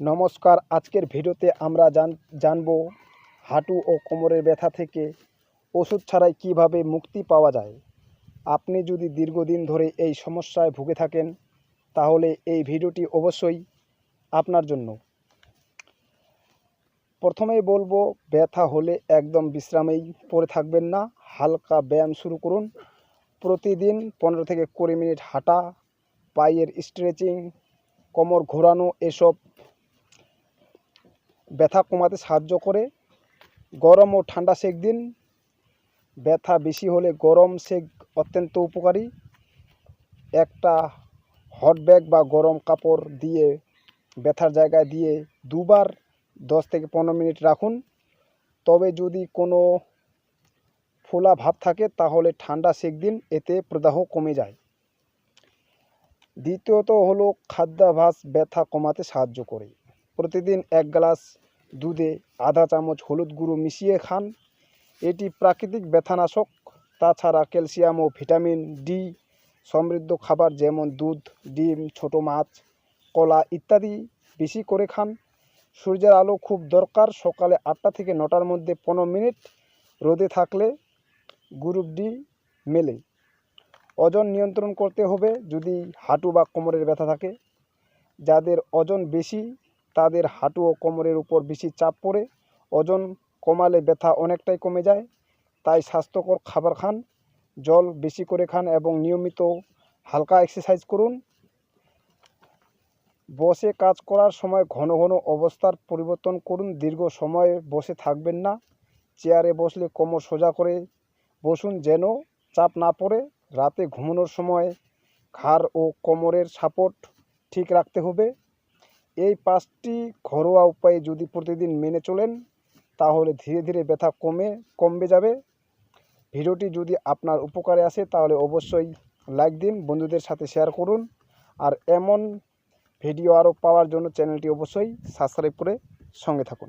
নমস্কার। আজকের ভিডিওতে আমরা জান, জানব হাঁটু ও কোমরের ব্যথা থেকে ওষুধ ছাড়াই কীভাবে মুক্তি পাওয়া যায়। আপনি যদি দীর্ঘদিন ধরে এই সমস্যায় ভুগে থাকেন, তাহলে এই ভিডিওটি অবশ্যই আপনার জন্য। প্রথমেই বলব, ব্যথা হলে একদম বিশ্রামেই পড়ে থাকবেন না। হালকা ব্যায়াম শুরু করুন। প্রতিদিন পনেরো থেকে কুড়ি মিনিট হাঁটা, পায়ের স্ট্রেচিং কোমর ঘোরানো এসব ব্যথা কমাতে সাহায্য করে। গরম ও ঠান্ডা সেক দিন। ব্যথা বেশি হলে গরম সেক অত্যন্ত উপকারী। একটা হট ব্যাগ বা গরম কাপড় দিয়ে, ব্যথার জায়গায় দিয়ে দুবার দশ থেকে পনেরো মিনিট রাখুন। তবে যদি কোনো ফোলা ভাব থাকে, তাহলে ঠান্ডা সেক দিন, এতে প্রদাহ কমে যায়। দ্বিতীয়ত হলো খাদ্যাভাস ব্যথা কমাতে সাহায্য করে। প্রতিদিন এক গ্লাস দুধে আধা চামচ হলুদ গুঁড়ো মিশিয়ে খান। এটি প্রাকৃতিক ব্যথানাশক, তাছাড়া ক্যালসিয়াম ও ভিটামিন ডি সমৃদ্ধ খাবার যেমন দুধ, ডিম, ছোট মাছ, কলা ইত্যাদি বেশি করে খান। সূর্যের আলো খুব দরকার, সকালে আটটা থেকে নটার মধ্যে পনেরো মিনিট রোদে থাকলে গ্রুপ ডি মেলে। ওজন নিয়ন্ত্রণ করতে হবে যদি হাঁটু বা কোমরের ব্যথা থাকে। যাদের ওজন বেশি তাদের হাঁটু ও কোমরের উপর বেশি চাপ পড়ে, ওজন কমালে ব্যথা অনেকটাই কমে যায়। তাই স্বাস্থ্যকর খাবার খান, জল বেশি করে খান এবং নিয়মিত হালকা এক্সারসাইজ করুন। বসে কাজ করার সময় ঘন ঘন অবস্থার পরিবর্তন করুন, দীর্ঘ সময় বসে থাকবেন না। চেয়ারে বসলে কোমর সোজা করে বসুন যেন চাপ না পড়ে। রাতে ঘুমানোর সময় ঘাড় ও কোমরের সাপোর্ট ঠিক রাখতে হবে। এই পাঁচটি ঘরোয়া উপায়ে যদি প্রতিদিন মেনে চলেন, তাহলে ধীরে ধীরে ব্যথা কমে, কমবে যাবে। ভিডিওটি যদি আপনার উপকারে আসে, তাহলে অবশ্যই লাইক দিন, বন্ধুদের সাথে শেয়ার করুন। আর এমন ভিডিও আরও পাওয়ার জন্য চ্যানেলটি অবশ্যই সাবস্ক্রাইব করে সঙ্গে থাকুন।